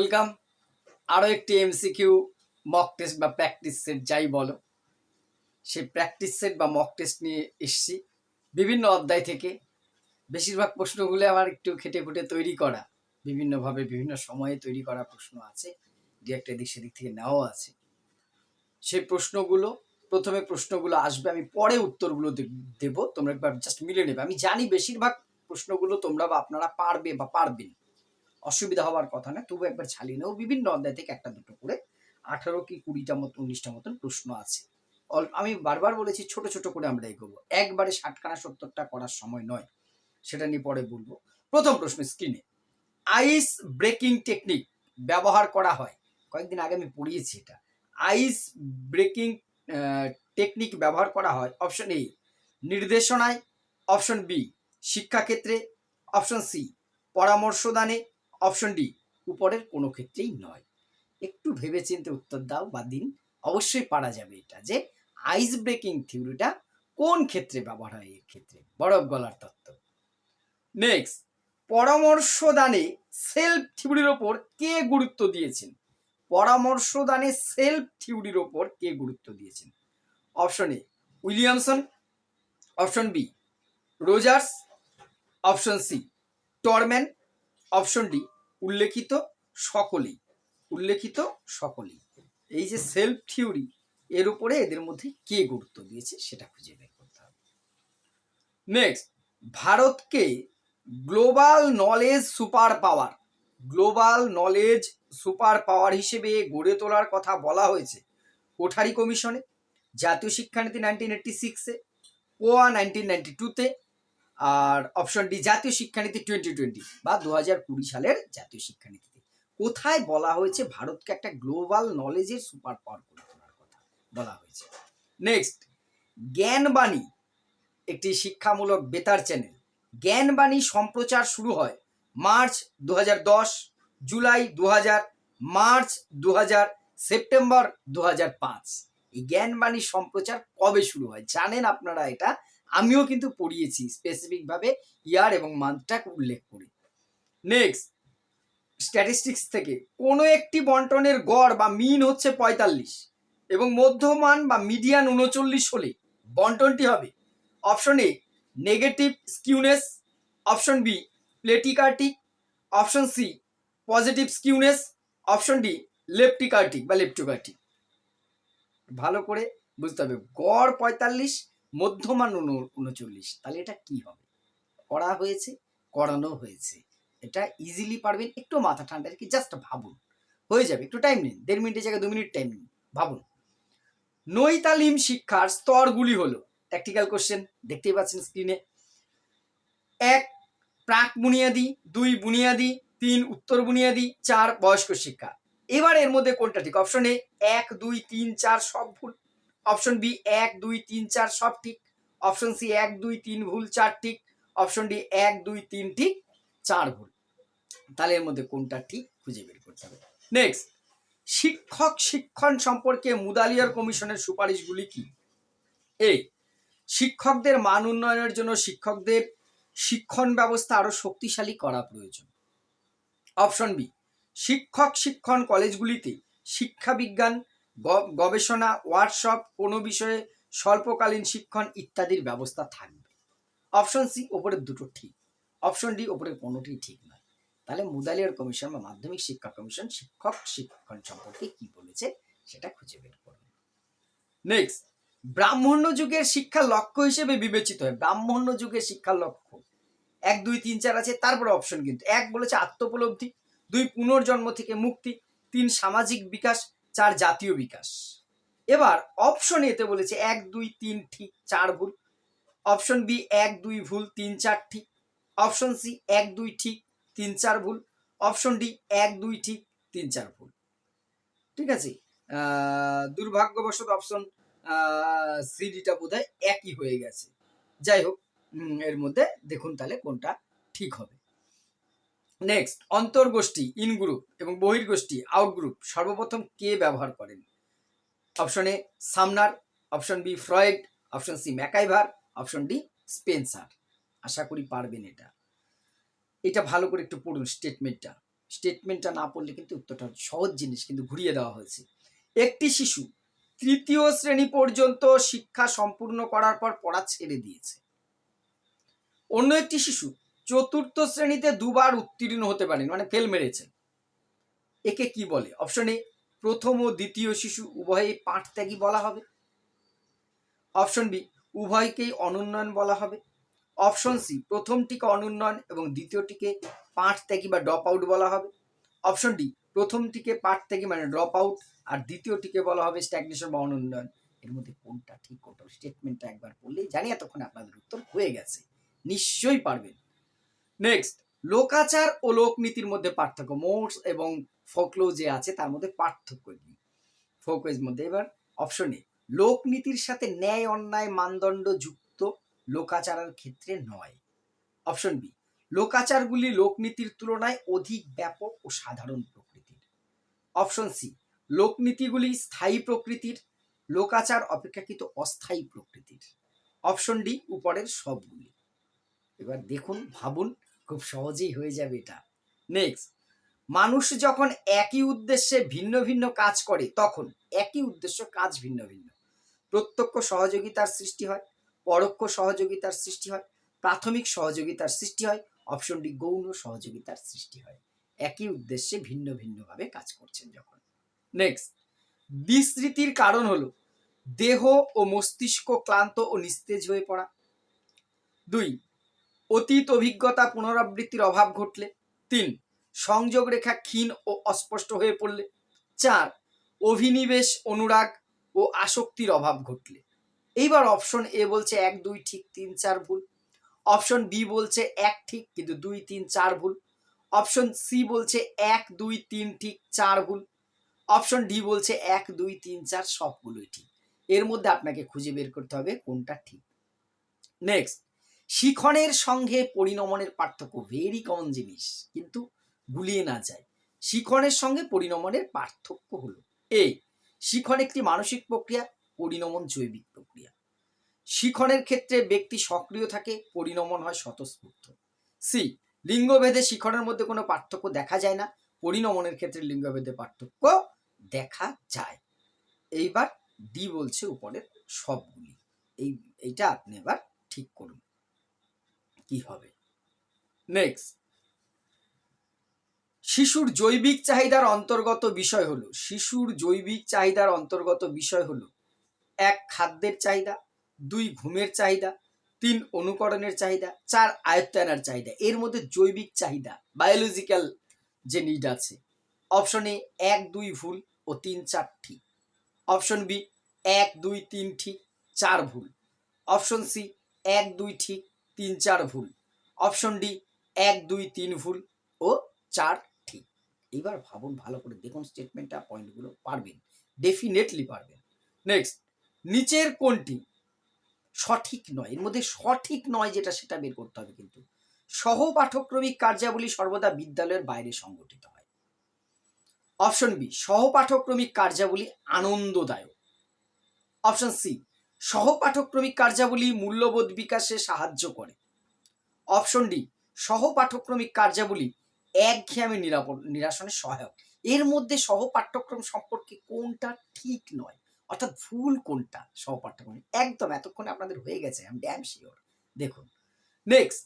Welcome. আরও একটি MCQ mock test বা প্র্যাকটিস সেট যাই বলো। সেই প্র্যাকটিস সেট বা মক টেস্ট নিয়ে এসছি বিভিন্ন অধ্যায় থেকে। বেশিরভাগ প্রশ্নগুলো আমার একটু খেটে খুঁটে তৈরি করা। বিভিন্নভাবে বিভিন্ন সময়ে তৈরি করা প্রশ্ন আছে, দু একটা দিক সেদিক থেকে নেওয়াও আছে। সেই প্রশ্নগুলো, প্রথমে প্রশ্নগুলো আসবে, আমি পরে উত্তরগুলো দেব, তোমরা একবার জাস্ট মিলে নেবে। আমি জানি বেশিরভাগ প্রশ্নগুলো তোমরা বা আপনারা পারবে বা পারবেন। অসুবিধা হওয়ার কথা না, তবু একবার ছালিয়ে নেব। বিভিন্ন অধ্যায় থেকে একটা দুটো করে, আঠারো কি কুড়িটা মতো, উনিশটা মতন প্রশ্ন আছে। আমি বারবার বলেছি ছোট ছোট করে আমরা এগোবো। একবারে ষাটখানা সত্তরটা করার সময় নয়, সেটা নিয়ে পরে বলব। প্রথম প্রশ্ন স্ক্রিনে আইস ব্রেকিং টেকনিক ব্যবহার করা হয়। কয়েকদিন আগে আমি পড়িয়েছি এটা। আইস ব্রেকিং টেকনিক ব্যবহার করা হয় অপশন এ নির্দেশনায় অপশন বি শিক্ষাক্ষেত্রে অপশন সি পরামর্শদানে অপশন ডি উপরের কোনো ক্ষেত্রেই নয়। একটু ভেবেচিন্তে উত্তর দাও বা দিন। অবশ্যই পারা যাবে এটা যে আইস ব্রেকিং থিওরিটা কোন ক্ষেত্রে ব্যবহার হয় এর ক্ষেত্রে? বরফ গলার তত্ত্ব। নেক্সট পরামর্শদানে সেলফ থিওরির ওপর কে গুরুত্ব দিয়েছেন? পরামর্শদানে সেলফ থিওরির ওপর কে গুরুত্ব দিয়েছেন? Option A Williamson. Option B Rogers. Option C Tolman. Option D উল্লেখিত সকলেই উল্লেখিত সকলেই। এই যে সেলফ থিওরি এর উপরে এদের মধ্যে কে গুরুত্ব দিয়েছে সেটা খুঁজে বের করতে হবে। নেক্সট ভারতকে global knowledge super power global knowledge super power হিসেবে গড়ে তোলার কথা বলা হয়েছে কোঠারি কমিশনে, জাতীয় শিক্ষানীতি নাইনটিন এইটটি সিক্সে ওয়া নাইনটিন নাইনটি টুতে আর অপশন ডি জাতীয় শিক্ষানীতি টোয়েন্টি টোয়েন্টি বা দু হাজার কুড়ি সালের জাতীয় শিক্ষানীতিতে। কোথায় বলা হয়েছে ভারতকে একটা গ্লোবাল নলেজের সুপার পাওয়ার করে তোলার কথা? বলা হয়েছে। নেক্সট জ্ঞানবাণী, একটি শিক্ষামূলক বেতার চ্যানেল জ্ঞানবাণী সম্প্রচার শুরু হয় মার্চ দু হাজার দশ, জুলাই দু হাজার মার্চ দু হাজার সেপ্টেম্বর দু হাজার পাঁচ। এই জ্ঞানবাণী সম্প্রচার কবে শুরু হয়? জানেন আপনারা এটা? আমিও কিন্তু পড়িয়েছি স্পেসিফিক ভাবে ইয়ার এবং মান্থটা উল্লেখ করি। নেক্সট স্ট্যাটিস্টিক্স থেকে। কোনো একটি বন্টনের গড় বা মিন হচ্ছে পঁয়তাল্লিশ এবং মধ্যমান বা মিডিয়ান উনচল্লিশ হলে বন্টনটি হবে। Option A negative skewness option B platykurtic option C positive skewness option D leptokurtic বা লেপটোকার্টিক ভালো করে বুঝতে হবে। গড় পঁয়তাল্লিশ মধ্যমান উন- উনচল্লিশ। তাহলে এটা কি হবে? করা হয়েছে করানো হয়েছে। এটা ইজিলি পারবেন, একটু মাথা ঠান্ডা রেখে জাস্ট ভাবুন। হয়ে যাবে, একটু টাইম নিন, দেড় মিনিটের জায়গায় দু মিনিট টাইম নিন, ভাবুন। নৈতালিম শিক্ষার স্তরগুলি হলো প্র্যাকটিক্যাল কোশ্চেন দেখতেই পাচ্ছেন স্ক্রিনে এক, প্রাক বুনিয়াদি, দুই বুনিয়াদি, তিন উত্তর বুনিয়াদি, চার বয়স্ক শিক্ষা। এবার এর মধ্যে কোনটা ঠিক? অপশন এ এক, দুই, তিন, চার, সব ভুল। অপশন বি এক, দুই, তিন, চার, সব ঠিক। অপশন সি এক, দুই, তিন, ভুল, চার, ঠিক। অপশন ডি এক, দুই, তিন, ঠিক, চার, ভুল। তাহলে এর মধ্যে কোনটা ঠিক খুঁজে বের করতে হবে। নেক্সট শিক্ষক শিক্ষণ সম্পর্কে মুদালিয়ার কমিশনের সুপারিশগুলি কি? এ শিক্ষকদের মান উন্নয়নের জন্য শিক্ষকদের শিক্ষণ ব্যবস্থা আরও শক্তিশালী করা প্রয়োজন। অপশন বি শিক্ষক শিক্ষণ কলেজগুলিতে শিক্ষা বিজ্ঞান গবেষণা ওয়ার্কশপ কোনো বিষয়ে স্বল্পকালীন শিক্ষণ ইত্যাদির ব্যবস্থা থাকবে। অপশন সি ওপরের দুটো ঠিক। অপশন ডি ওপরের কোনোটি ঠিক নয়। তাহলে মুদালিয়ার কমিশন বা মাধ্যমিক শিক্ষা কমিশন শিক্ষক শিক্ষণ সম্পর্কে কি বলেছে সেটা খুঁজে বের করবে। নেক্সট ব্রাহ্মণ্য যুগের শিক্ষার লক্ষ্য হিসেবে বিবেচিত হয়। ব্রাহ্মণ্য যুগের শিক্ষার লক্ষ্য। এক, দুই, তিন, চার আছে, তারপরে অপশন কিন্তু। এক বলেছে আত্মোপলব্ধি, দুই, পুনর্জন্ম থেকে মুক্তি, তিন, সামাজিক বিকাশ চার জাতীয় বিকাশ। এবার অপশন এতে বলেছে এক, দুই, তিন, ঠিক চার ভুল। অপশন বি এক, দুই ভুল, তিন, চার ঠিক। অপশন সি এক, দুই ঠিক, তিন, চার ভুল। অপশন ডি এক, দুই ঠিক, তিন, চার ভুল। ঠিক আছে? দুর্ভাগ্যবশত অপশন সি ডিটা বোধ হয় একই হয়ে গেছে। যাই হোক এর মধ্যে দেখুন তাহলে কোনটা ঠিক হবে। নেক্সট অন্তর্গোষ্ঠী ইন গ্রুপ এবং বহির্গোষ্ঠী আউট গ্রুপ সর্বপ্রথম কে ব্যবহার করেন? Option A Sumner option B Freud option C MacIver option D Spencer. আশা করি পারবেন এটা। এটা ভালো করে একটু পড়ুন স্টেটমেন্টটা স্টেটমেন্টটা না পড়লে কিন্তু উত্তরটা সহজ জিনিস, কিন্তু ঘুরিয়ে দেওয়া হয়েছে। একটি শিশু তৃতীয় শ্রেণি পর্যন্ত শিক্ষা সম্পূর্ণ করার পর পড়া ছেড়ে দিয়েছে। অন্য একটি শিশু চতুর্থ শ্রেণীতে দুবার উত্তীর্ণ হতে পারেন মানে ফেল মেরেছে একে কি বলে? অপশন এ প্রথম ও দ্বিতীয় শিশু উভয়ে পাঠ ত্যাগী বলা হবে। অপশন বি উভয়কেই অনুন্নয়ন বলা হবে। অপশন সি প্রথমটিকে অনুন্নয়ন এবং দ্বিতীয়টিকে পাঠ ত্যাগী বা ড্রপ আউট বলা হবে। অপশন ডি প্রথমটিকে পাঠ ত্যাগী মানে ড্রপ আউট আর দ্বিতীয়টিকে বলা হবে স্ট্যাগনেশন বা অনুন্নয়ন। এর মধ্যে কোনটা ঠিক, কোনটা স্টেটমেন্টটা একবার পড়লেই জানি, এতক্ষণ আপনাদের উত্তর হয়ে গেছে। নিশ্চয়ই পারবেন। নেক্সট লোকাচার ও লোকনীতির মধ্যে পার্থক্য মোর্স এবং ফোকলো যে আছে তার মধ্যে পার্থক্য কি? ফোকের মধ্যে এবার অপশন এ লোকনীতির সাথে ন্যায়, অন্যায়, মানদণ্ড যুক্ত লোকাচারের ক্ষেত্রে নয়। অপশন বি লোকাচারগুলি লোকনীতির তুলনায় অধিক ব্যাপক ও সাধারণ প্রকৃতির। অপশন সি লোকনীতিগুলি স্থায়ী প্রকৃতির, লোকাচার অপেক্ষাকৃত অস্থায়ী প্রকৃতির। অপশন ডি উপরের সবগুলি। এবার দেখুন, ভাবুন খুব সহজেই হয়ে যাবে এটা। নেক্সট মানুষ যখন একই উদ্দেশ্যে ভিন্ন ভিন্ন কাজ করে তখন একই উদ্দেশ্য কাজ ভিন্ন ভিন্ন। প্রত্যক্ষ সহযোগিতার সৃষ্টি হয় পরোক্ষ সহযোগিতার সৃষ্টি হয় প্রাথমিক সহযোগিতার সৃষ্টি হয় অপশন ডি গৌণ সহযোগিতার সৃষ্টি হয়। একই উদ্দেশ্যে ভিন্ন ভিন্নভাবে কাজ করছেন যখন। নেক্সট বিস্মৃতির কারণ হলো দেহ ও মস্তিষ্ক ক্লান্ত ও নিস্তেজ হয়ে পড়া। দুই অতীত অভিজ্ঞতা পুনরাবৃত্তির অভাব ঘটলে। তিন, সংযোগ রেখা ক্ষীণ ও অস্পষ্ট হয়ে পড়লে। চার, অভিনিবেশ, অনুরাগ ও আসক্তির অভাব ঘটলে। এইবার অপশন এ বলছে এক, দুই, ঠিক তিন, চার ভুল। অপশন বি বলছে এক ঠিক, কিন্তু দুই, তিন, চার ভুল। অপশন সি বলছে এক, দুই, তিন ঠিক, চার ভুল। অপশন ডি বলছে এক, দুই, তিন, চার, সবগুলোই ঠিক। এর মধ্যে আপনাকে খুঁজে বের করতে হবে কোনটা ঠিক। নেক্সট শিখনের সঙ্গে পরিণমনের পার্থক্য ভেরি কমন জিনিস, কিন্তু গুলিয়ে না যায়। শিখনের সঙ্গে পরিণমনের পার্থক্য হলো এ শিখন একটি মানসিক প্রক্রিয়া, পরিণমন জৈবিক প্রক্রিয়া। শিখনের ক্ষেত্রে ব্যক্তি সক্রিয় থাকে, পরিণমন হয় স্বতঃস্ফূর্ত। সি লিঙ্গভেদে শিখনের মধ্যে কোনো পার্থক্য দেখা যায় না, পরিণমনের ক্ষেত্রে লিঙ্গভেদে পার্থক্য দেখা যায়। এইবার ডি বলছে উপরের সবগুলি। এই, এইটা আপনি এবার ঠিক করুন। কি হবে? নেক্সট শিশুর জৈবিক চাহিদার অন্তর্গত বিষয় হলো, শিশুর জৈবিক চাহিদার অন্তর্গত বিষয় হলো, এক খাদ্যের চাহিদা, দুই ঘুমের চাহিদা, তিন অনুকরণের চাহিদা, চার আয়ত্তায়নের চাহিদা। এর মধ্যে জৈবিক চাহিদা বায়োলজিক্যাল যে নিড আছে। অপশন এ এক, দুই ভুল ও তিন, চার ঠিক। অপশন বি এক, দুই, তিন ঠিক, চার ভুল। অপশন সি এক, দুই ঠিক তিন চার ভুল। অপশন ডি এক, দুই, তিন ভুল ও চার ঠিক। এবার ভাবুন ভালো করে, দেখুন স্টেটমেন্টটা পয়েন্টগুলো পারবেন ডেফিনেটলি পারবেন। নেক্সট নিচের কোনটি? সঠিক নয়, এর মধ্যে সঠিক নয় যেটা সেটা বের করতে হবে কিন্তু। সহ পাঠ্যক্রমিক কার্যাবলী সর্বদা বিদ্যালয়ের বাইরে সংগঠিত হয়। অপশন বি সহ পাঠ্যক্রমিক কার্যাবলী আনন্দদায়ক। অপশন সি সহ পাঠ্যক্রমিক কার্যাবলী মূল্যবোধ বিকাশে সাহায্য করে। অপশন ডি সহ পাঠ্যক্রমিক কার্যাবলী একঘেয়েমি নিরাপদ নিরাসনে সহায়ক। এর মধ্যে সহ পাঠ্যক্রম সম্পর্কে কোনটা ঠিক নয়, অর্থাৎ ভুল কোনটা সহ পাঠ্যক্রম একদম এতক্ষণে আপনাদের হয়ে গেছে আমি ড্যাম শিওর দেখুন নেক্সট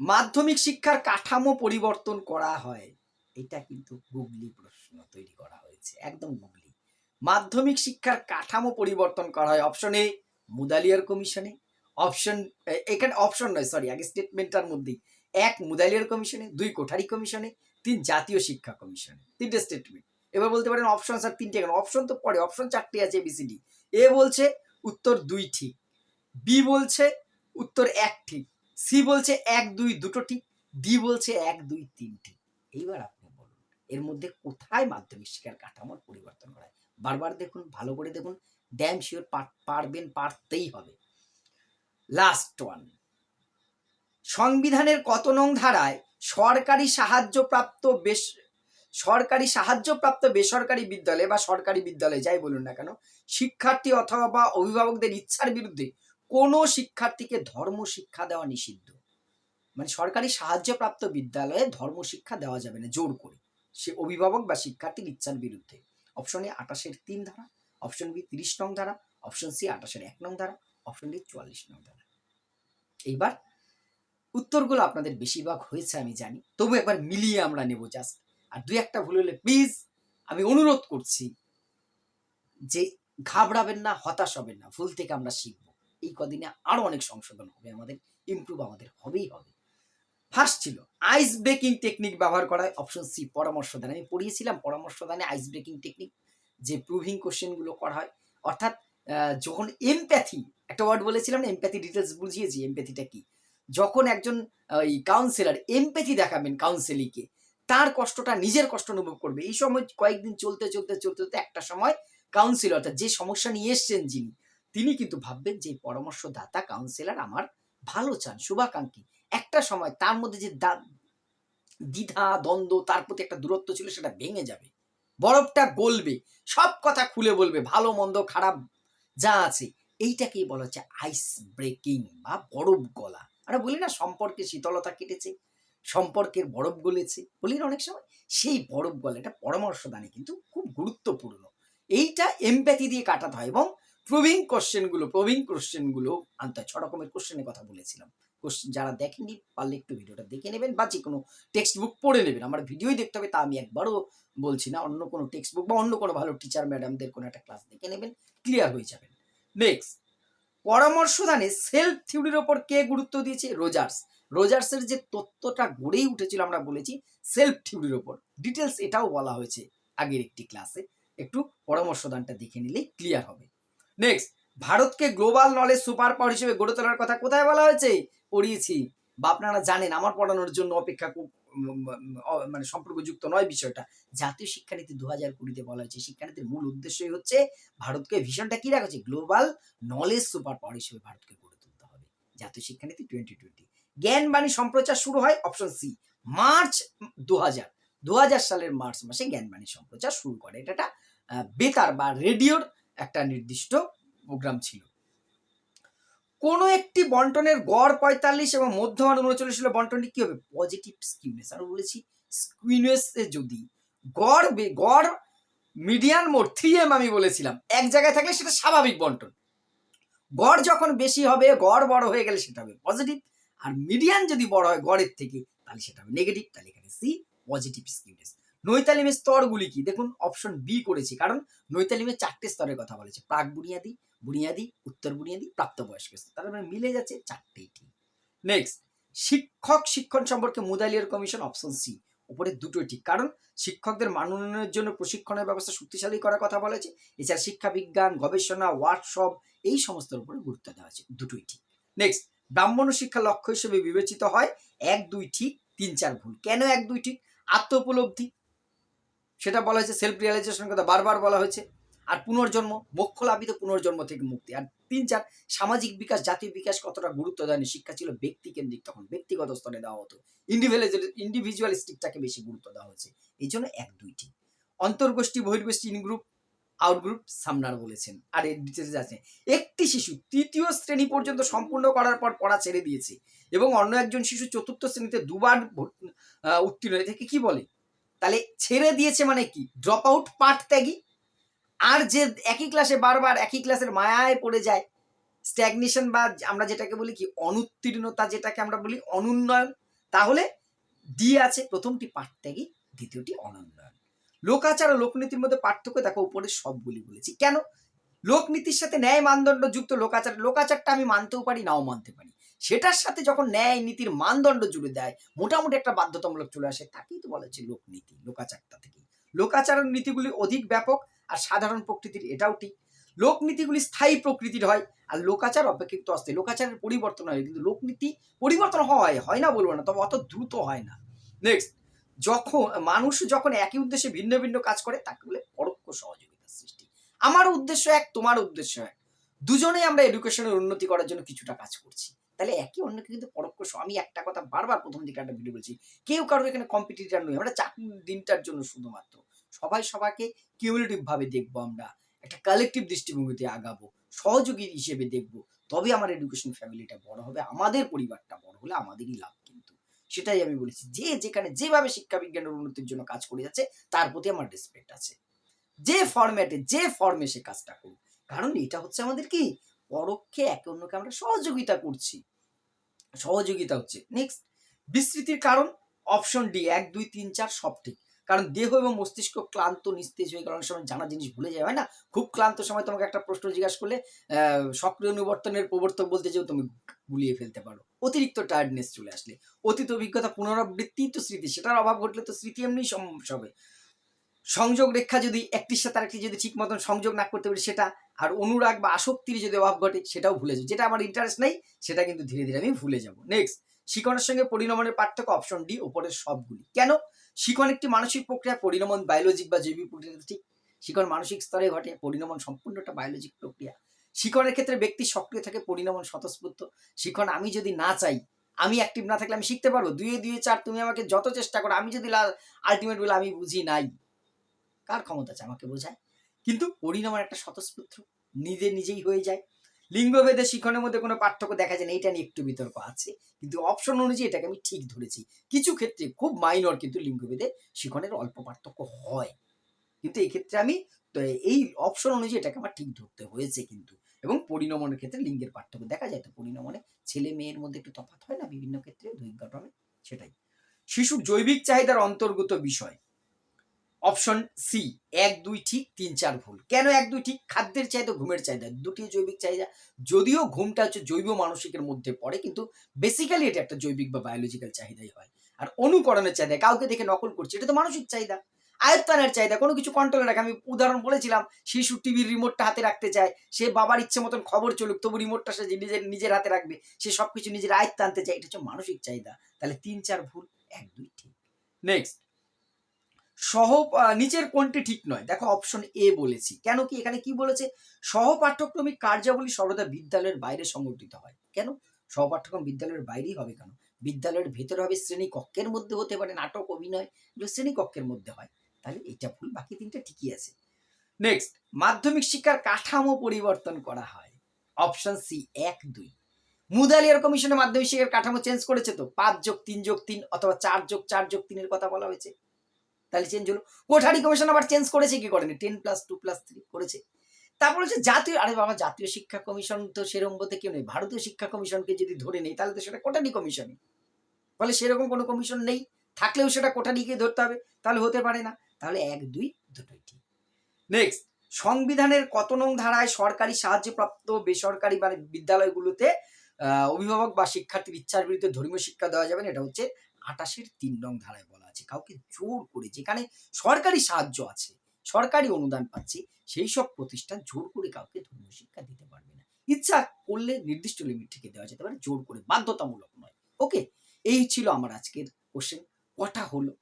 মাধ্যমিক শিক্ষার কাঠামো পরিবর্তন করা হয়। এটা কিন্তু গুগলি প্রশ্ন তৈরি করা হয়েছে, একদম গুগলি। মাধ্যমিক শিক্ষার কাঠামো পরিবর্তন করা হয়, অপশন এ, মুদালিয়ার কমিশনে। অপশন এখানে অপশন নয় সরি আগে স্টেটমেন্টটার মধ্যেই। এক মুদালিয়ার কমিশনে দুই, কোঠারি কমিশনে তিন, জাতীয় শিক্ষা কমিশনে তিনটে স্টেটমেন্ট এবার বলতে পারেন অপশন স্যার তিনটে কেন? অপশন তো পরে অপশন চারটে আছে এবিসিডি এ বলছে উত্তর দুই ঠিক। বি বলছে উত্তর এক ঠিক। সি বলছে এক, দুই, দুটো ঠিক। ডি বলছে এক, দুই, তিন ঠিক। এইবার আপনি বলুন, এর মধ্যে কোথায় মাধ্যমিক শিক্ষার কাঠামোর পরিবর্তন করা হয়? বারবার দেখুন, ভালো করে দেখুন। ড্যাম শিওর পারবেন, পারতেই হবে। লাস্ট ওয়ান সংবিধানের কত নং ধারায় সরকারি সাহায্যপ্রাপ্ত বেশ, সরকারি সাহায্যপ্রাপ্ত বেসরকারি বিদ্যালয় বা সরকারি বিদ্যালয় যাই বলুন না কেন, শিক্ষার্থী অথবা বা অভিভাবকদের ইচ্ছার বিরুদ্ধে কোনো শিক্ষার্থীকে ধর্ম শিক্ষা দেওয়া নিষিদ্ধ। মানে সরকারি সাহায্যপ্রাপ্ত বিদ্যালয়ে ধর্ম শিক্ষা দেওয়া যাবে না, জোর করে। সে অভিভাবক বা শিক্ষার্থীর ইচ্ছার বিরুদ্ধে। অপশন এ আঠাশের তিন ধারা অপশন বি তিরিশ নং ধারা অপশন সি আঠাশের এক নং ধারা অপশন ডি চুয়াল্লিশ নং ধারা এইবার উত্তরগুলো আপনাদের বেশিরভাগ হয়েছে, আমি জানি। তবু একবার মিলিয়ে আমরা নেব জাস্ট আর দুই একটা ভুল হলে প্লিজ আমি অনুরোধ করছি যে ঘাবড়াবেন না, হতাশ হবেন না। ভুল থেকে আমরা শিখব। এই কদিনে আরও অনেক সংশোধন হবে আমাদের ইমপ্রুভ আমাদের হবেই হবে। ফার্স্ট ছিল আইস ব্রেকিং টেকনিক ব্যবহার করা হয় অপশন সি পরামর্শ দান আমি পড়িয়েছিলাম পরামর্শ দানে আইস ব্রেকিং টেকনিক যে প্রুভিং কোশ্চেনগুলো করা হয়। অর্থাৎ যখন এমপ্যাথি একটা ওয়ার্ড বলেছিলাম না এমপ্যাথি ডিটেলস বুঝিয়েছি এমপ্যাথিটা কি? যখন একজন ওই কাউন্সিলর এমপ্যাথি দেখাবেন কাউন্সেলিংকে তার কষ্টটা নিজের কষ্ট অনুভব করবে। এই সময় কয়েকদিন চলতে চলতে চলতে চলতে একটা সময় কাউন্সিলর অর্থাৎ যে সমস্যা নিয়ে এসছেন যিনি, তিনি কিন্তু ভাববেন যে পরামর্শদাতা কাউন্সিলর আমার ভালো চান, শুভাকাঙ্ক্ষী। একটা সময় তার মধ্যে যে দা- দ্বিধা, দ্বন্দ্ব, তার প্রতি একটা দূরত্ব ছিল, সেটা ভেঙে যাবে। বরফটা গলবে, সব কথা খুলে বলবে, ভালো, মন্দ, খারাপ যা আছে। এইটাকেই বলা হচ্ছে আইস ব্রেকিং বা বরফ গলা। আমরা বলি না সম্পর্কে শীতলতা কেটেছে, সম্পর্কের বরফ গলেছে। বলি না অনেক সময়, সেই বরফ গলা, এটা পরামর্শ দানে কিন্তু খুব গুরুত্বপূর্ণ। এইটা এমপ্যাথি দিয়ে কাটাতে হয় এবং প্রুভিং কোশ্চেনগুলো প্রুভিং কোশ্চেনগুলো আনতে হয় ছ রকমের কোশ্চেনের কথা বলেছিলাম। কোশ্চেন যারা দেখেননি, পারলে একটু ভিডিওটা দেখে নেবেন বা যে কোনো টেক্সট বুক পড়ে নেবেন। আমার ভিডিওই দেখতে হবে, তা আমি একবারও বলছি না, অন্য কোনো টেক্সট বুক বা অন্য কোনো ভালো টিচার ম্যাডামদের কোনো একটা ক্লাস দেখে নেবেন ক্লিয়ার হয়ে যাবেন। নেক্সট পরামর্শদানে সেলফ থিওরির ওপর কে গুরুত্ব দিয়েছে? রোজার্স রোজার্সের যে তত্ত্বটা গড়েই উঠেছিল আমরা বলেছি সেলফ থিওরির ওপর। ডিটেলস এটাও বলা হয়েছে আগের একটি ক্লাসে একটু পরামর্শদানটা দেখে নিলেই ক্লিয়ার হবে। নেক্সট ভারতকে গ্লোবাল নলেজ সুপার পাওয়ার হিসেবে গড়ে তোলার কথা কোথায় বলা হয়েছে? পড়িয়েছি। বা আপনারা জানেন, আমার পড়ানোর জন্য অপেক্ষা মানে সম্পর্কযুক্ত নয় বিষয়টা। জাতীয় শিক্ষানীতি দু হাজার কুড়িতে বলা হয়েছে। শিক্ষানীতির মূল উদ্দেশ্যই হচ্ছে ভারতকে ভিশনটা কি রাখা হচ্ছে? গ্লোবাল নলেজ সুপার পাওয়ার হিসেবে ভারতকে গড়ে তুলতে হবে। জাতীয় শিক্ষানীতি টোয়েন্টি টোয়েন্টি জ্ঞান, বাণী, সম্প্রচার শুরু হয় অপশন সি মার্চ দু হাজার দু হাজার সালের মার্চ মাসে জ্ঞান, বাণী, সম্প্রচার শুরু করে। এটা একটা বেতার বা রেডিওর একটা নির্দিষ্ট প্রোগ্রাম ছিল। কোনো একটি বন্টনের গড় পঁয়তাল্লিশ এবং মধ্যমান উনচল্লিশ হলে বন্টনটি কি হবে? পজিটিভ স্কিউনেস আমি বলেছি স্কিউনেস যদি গড় গড় মিডিয়ান মোড থ্রি এম আমি বলেছিলাম, এক জায়গায় থাকলে সেটা স্বাভাবিক বন্টন। গড় যখন বেশি হবে, গড় বড় হয়ে গেলে সেটা হবে পজিটিভ আর মিডিয়ান যদি বড় হয় গড়ের থেকে, তাহলে সেটা হবে নেগেটিভ তাহলে এখানে সি পজিটিভ স্কিউনেস নৈতালিমের স্তরগুলি কি? দেখুন অপশন বি করেছি, কারণ নৈতালিমের চারটে স্তরের কথা বলেছে। প্রাক বুনিয়াদি বুনিয়াদি, উত্তর বুনিয়াদি, প্রাপ্তবয়স্ক স্তর। তার মানে মিলে যাচ্ছে চারটেই ঠিক নেক্সট শিক্ষক শিক্ষণ সম্পর্কে মুদালিয়ার কমিশন অপশন সি উপরে দুটোই ঠিক। কারণ শিক্ষকদের মান উন্নয়নের জন্য প্রশিক্ষণের ব্যবস্থা শক্তিশালী করার কথা বলেছে। এছাড়া শিক্ষা বিজ্ঞান গবেষণা ওয়ার্কশপ এই সমস্তের উপরে গুরুত্ব দেওয়া আছে। দুটোই ঠিক। নেক্সট ব্রাহ্মণ শিক্ষা লক্ষ্য হিসেবে বিবেচিত হয়। এক, দুই ঠিক, তিন, চার ভুল। কেন এক, দুই ঠিক? আত্ম উপলব্ধি সেটা বলা হয়েছে সেলফ রিয়েলাইজেশন কথা বারবার বলা হয়েছে। আর পুনর্জন্ম মোক্ষ লাভিত পুনর্জন্ম থেকে মুক্তি। আর তিন চার, সামাজিক বিকাশ, জাতীয় বিকাশ কতটা গুরুত্ব দেয়নি শিক্ষা ছিল ব্যক্তি কেন্দ্রিক তখন, ব্যক্তিগত স্তরে দেওয়া হতো। ইন্ডিভিজুয়াল ইন্ডিভিজুয়ালিস্টিকটাকে বেশি গুরুত্ব দেওয়া হয়েছে। এই জন্য এক, দুইটি। অন্তর্গোষ্ঠী বহির্গোষ্ঠী in group out group Sumner বলেছেন। আর এর ডিটেলস আছে। একটি শিশু তৃতীয় শ্রেণি পর্যন্ত সম্পূর্ণ করার পর পড়া ছেড়ে দিয়েছে। এবং অন্য একজন শিশু চতুর্থ শ্রেণীতে দুবার উত্তীর্ণ থেকে কি বলে? তাহলে ছেড়ে দিয়েছে মানে কি? ড্রপ আউট পাঠ ত্যাগী। আর যে একই ক্লাসে বারবার একই ক্লাসের মায়ায় পড়ে যায় স্ট্যাগনেশন বা আমরা যেটাকে বলি কি, অনুত্তীর্ণতা যেটাকে আমরা বলি, অনুন্নয়ন, তাহলে ডি আছে, প্রথমটি পাঠ ত্যাগী, দ্বিতীয়টি অনুন্নয়ন লোকাচার ও লোকনীতির মধ্যে পার্থক্য দেখো উপরে সবগুলি বলেছি। কেন? লোকনীতির সাথে ন্যায় মানদণ্ড যুক্ত লোকাচার, লোকাচারটা আমি মানতেও পারি, নাও মানতে পারি। সেটার সাথে যখন ন্যায় নীতির মানদণ্ড জুড়ে দেয়, মোটামুটি একটা বাধ্যতামূলক চলে আসে, তাকেই তো বলা হচ্ছে লোকনীতি, লোকাচারটা থেকে লোকাচার নীতিগুলি অধিক ব্যাপক আর সাধারণ প্রকৃতির এটাও ঠিক। লোকনীতিগুলি স্থায়ী প্রকৃতির হয় আর লোকাচার অপেক্ষিত অস্থায়ী। লোকাচারের পরিবর্তন হয়, কিন্তু লোকনীতি পরিবর্তন হয় হয় না বলব না, তবে অত দ্রুত হয় না। নেক্সট যখন মানুষ যখন একই উদ্দেশ্যে ভিন্ন ভিন্ন কাজ করে, তাকে বলে পরোক্ষ সৃষ্টি আমার উদ্দেশ্য এক, তোমার উদ্দেশ্য এক। দুজনেই আমরা এডুকেশনের উন্নতি করার জন্য কিছুটা কাজ করছি। তাহলে একই অন্যকে কিন্তু পরোক্ষ আমি একটা কথা বারবার প্রথম দিকে একটা ভিডিও বলছি, কেউ কারোর এখানে কম্পিটিটার নই। আমরা চাকরির দিনটার জন্য শুধুমাত্র সবাই সবাইকে কিউমুলেটিভ ভাবে দেখব আমরা, একটা কালেকটিভ দৃষ্টিভঙ্গিতে আগাবো, সহযোগী হিসেবে দেখব। তবে আমার এডুকেশন ফ্যামিলিটা বড় হবে, আমাদের পরিবারটা বড় হলে আমাদেরই লাভ কিন্তু। সেটাই আমি বলেছি। যে যেখানে যেভাবে শিক্ষা বিজ্ঞানের উন্নতির জন্য কাজ করে যাচ্ছে, তার প্রতি আমার রেসপেক্ট আছে। যে ফরম্যাটে যে ফর্মে সে কাজটা করুক। কারণ এটা হচ্ছে আমাদের কি? পরোক্ষে একে অন্যকে আমরা সহযোগিতা করছি। সহযোগিতা হচ্ছে। নেক্সট বিস্তৃতির কারণ অপশন ডি এক, দুই, তিন, চার, সব ঠিক। কারণ দেহ এবং মস্তিষ্ক ক্লান্ত, নিস্তেজ হয়ে গেলে অনেক সময় জানা জিনিস ভুলে যায়, হয় না? খুব ক্লান্ত সময় তোমাকে একটা প্রশ্ন জিজ্ঞাসা করলে সক্রিয় অনুবর্তনের প্রবর্তক বলতে যেও তুমি গুলিয়ে ফেলতে পারো। অতিরিক্ত টায়ার্ডনেস চলে আসলে। অতীত অভিজ্ঞতা পুনরাবৃত্তি তো স্মৃতি, সেটার অভাব ঘটলে তো স্মৃতি এমনি সমস্যা হবে সংযোগ রেখা যদি একটির সাথে আরেকটি যদি ঠিক মতন সংযোগ না করতে পারি, সেটা আর অনুরাগ বা আসক্তির যদি অভাব ঘটে, সেটাও ভুলে যাব। যেটা আমার ইন্টারেস্ট নেই, সেটা কিন্তু ধীরে ধীরে আমি ভুলে যাব। নেক্সট শিকনের সঙ্গে পরিণমনের পার্থক্য অপশন ডি ওপরের সবগুলি। কেন? শিকন একটি মানসিক প্রক্রিয়া, পরিণমন বায়োলজিক বা জৈবিক প্রক্রিয়া ঠিক। শিকন মানসিক স্তরে ঘটে, পরিণমন সম্পূর্ণটা বায়োলজিক প্রক্রিয়া। শিকনের ক্ষেত্রে ব্যক্তি সক্রিয় থাকে, পরিণমন স্বতঃস্ফূর্ত। শিখন আমি যদি না চাই, আমি অ্যাক্টিভ না থাকলে আমি শিখতে পারব। দুয়ে দুয়ে চার, তুমি আমাকে যত চেষ্টা করো, আমি যদি আলটিমেট বলে আমি বুঝি নাই। কার ক্ষমতা আছে আমাকে বোঝায়? কিন্তু পরিণামের একটা স্বতঃস্ফূর্ত, নিজে নিজেই হয়ে যায়। লিঙ্গভেদে শিখনের মধ্যে কোনো পার্থক্য দেখা যায় না, এটা নিয়ে একটু বিতর্ক আছে। কিন্তু অপশন অনুযায়ী এটাকে আমি ঠিক ধরেছি। কিছু ক্ষেত্রে খুব মাইনর কিন্তু লিঙ্গভেদে শিখনের অল্প পার্থক্য হয়। কিন্তু এই ক্ষেত্রে আমি, তো এই অপশন অনুযায়ী এটাকে আমার ঠিক ধরতে হয়েছে কিন্তু। এবং পরিণমনের ক্ষেত্রে লিঙ্গের পার্থক্য দেখা যায়। তো পরিণমনে ছেলে মেয়ের মধ্যে একটু তফাৎ হয় না? বিভিন্ন ক্ষেত্রে দৈহিক গঠনে সেটাই। শিশুর জৈবিক চাহিদার অন্তর্গত বিষয়। অপশন সি, এক, দুই ঠিক, তিন, চার ভুল। কেন এক, দুই ঠিক? খাদ্যের চাহিদা, ঘুমের চাহিদা দুটি জৈবিক চাহিদা। যদিও ঘুমটা হচ্ছে জৈব মানসিকের মধ্যে পড়ে, কিন্তু বেসিক্যালি এটা একটা জৈবিক বা বায়োলজিক্যাল চাহিদাই হয়। আর অনুকরণের চাহিদা, কাউকে দেখে নকল করছে, এটা তো মানসিক চাহিদা। আয়ত্তানের চাহিদা, কোনো কিছু কন্ট্রোলে রাখে। আমি উদাহরণ বলেছিলাম, শিশু টিভির রিমোটটা হাতে রাখতে চায়, সে বাবার ইচ্ছে মতন খবর চলুক, তবু রিমোটটা সে নিজের নিজের হাতে রাখবে। সে সবকিছু নিজের আয়ত্ত আনতে চায়, এটা হচ্ছে মানসিক চাহিদা। তাহলে তিন, চার ভুল, এক, দুই ঠিক। নেক্সট সহ নিচের কোনটি ঠিক নয়। দেখো অপশন এ বলেছি। কেন কি? এখানে কি বলেছে? সহ কার্যাবলী সর্বদা বিদ্যালয়ের বাইরে সংগঠিত হয়। কেন? সহ বিদ্যালয়ের বাইরেই হবে কেন? বিদ্যালয়ের ভেতরে হবে শ্রেণি কক্ষের মধ্যে হতে পারে, নাটক, অভিনয়, এগুলো শ্রেণি কক্ষের মধ্যে হয়। তাহলে এটা ভুল, বাকি তিনটা ঠিকই আছে। নেক্সট মাধ্যমিক শিক্ষার কাঠামো পরিবর্তন করা হয়। অপশন সি এক, দুই। মুদালিয়ার কমিশনে মাধ্যমিক শিক্ষার কাঠামো চেঞ্জ করেছে তো? পাঁচ যোগ তিন যোগ তিন অথবা চার যোগ চার যোগ তিনের কথা বলা হয়েছে। তাহলে চেঞ্জ হলো। কোঠারি কমিশন আবার চেঞ্জ করেছে, কি করেনি? Ten plus two plus three করেছে। তারপর হচ্ছে জাতীয়, আরে বাবা, জাতীয় শিক্ষা কমিশন তো সেরকম বলতে কেউ নেই। ভারতীয় শিক্ষা কমিশনকে যদি ধরে নেই, তাহলে তো সেটা কোঠারি কমিশনই ফলে সেরকম কোনো কমিশন নেই। থাকলেও সেটা কোঠারিকে ধরতে হবে, তাহলে হতে পারে না। তাহলে এক, দুই, দুটোই ঠিক। নেক্সট সংবিধানের কত নং ধারায় সরকারি সাহায্যপ্রাপ্ত বেসরকারি মানে বিদ্যালয়গুলোতে অভিভাবক বা শিক্ষার্থীর ইচ্ছার বিরুদ্ধে ধর্মীয় শিক্ষা দেওয়া যাবে না? এটা হচ্ছে আটাশের তিন নং ধারায় বলা আছে, কাউকে জোর করে যেখানে সরকারি সাহায্য আছে, সরকারি অনুদান পাচ্ছে, সেই সব প্রতিষ্ঠান জোর করে কাউকে ধর্মীয় শিক্ষা দিতে পারবে না। ইচ্ছা করলে নির্দিষ্ট লিমিট থেকে দেওয়া যেতে পারে, জোর করে, বাধ্যতামূলক নয়। ওকে এই ছিল আমার আজকের কোশ্চেন কটা হলো?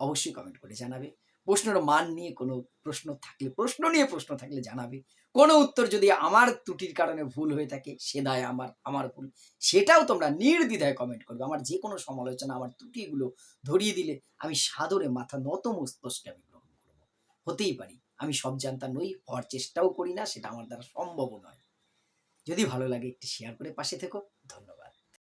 অবশ্যই কমেন্ট করে জানাবে। প্রশ্নের মান নিয়ে কোনো প্রশ্ন থাকলে, প্রশ্ন নিয়ে প্রশ্ন থাকলে জানাবে। কোনো উত্তর যদি আমার ত্রুটির কারণে ভুল হয়ে থাকে, সে দায় আমার আমার ভুল। সেটাও তোমরা নির্দ্বিধায় কমেন্ট করবে। আমার যে কোনো সমালোচনা, আমার ত্রুটিগুলো ধরিয়ে দিলে আমি সাদরে মাথা নত মস্তকে আমি গ্রহণ করব। হতেই পারি। আমি সব জানতা নই, হওয়ার চেষ্টাও করি না, সেটা আমার দ্বারা সম্ভবও নয়। যদি ভালো লাগে একটি শেয়ার করে পাশে থেকো। ধন্যবাদ।